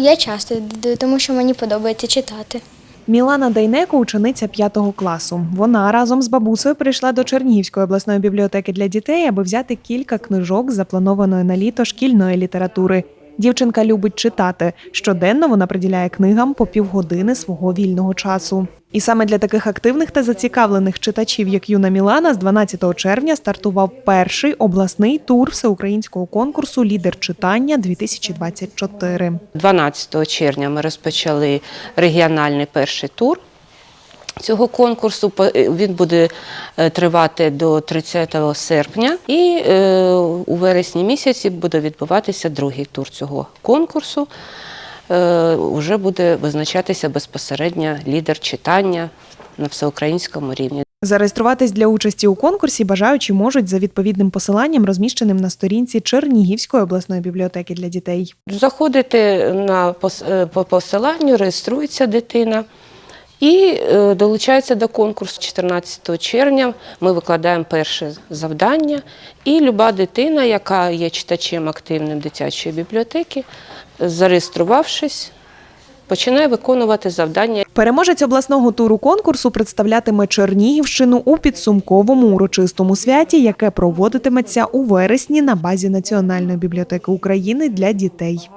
Я часто йду, тому що мені подобається читати. Мілана Дайнеко учениця 5 класу. Вона разом з бабусею прийшла до Чернігівської обласної бібліотеки для дітей, аби взяти кілька книжок запланованої на літо шкільної літератури. Дівчинка любить читати. Щоденно вона приділяє книгам по півгодини свого вільного часу. І саме для таких активних та зацікавлених читачів, як юна Мілана, з 12 червня стартував перший обласний тур всеукраїнського конкурсу Лідер читання 2024 12 червня ми розпочали регіональний перший тур цього конкурсу. Е, Він буде е, тривати до 30 серпня, і е, у вересні місяці буде відбуватися другий тур цього конкурсу. Е, Уже буде визначатися безпосередньо лідер читання на всеукраїнському рівні. Зареєструватись для участі у конкурсі бажаючі можуть за відповідним посиланням, розміщеним на сторінці Чернігівської обласної бібліотеки для дітей. Заходите на по посиланню, реєструється дитина і е, долучається до конкурсу 14 червня. Ми викладаємо перше завдання, і люба дитина, яка є читачем активним дитячої бібліотеки, зареєструвавшись, починає виконувати завдання. Переможець обласного туру конкурсу представлятиме Чернігівщину у підсумковому урочистому святі, яке проводитиметься у вересні на базі Національної бібліотеки України для дітей.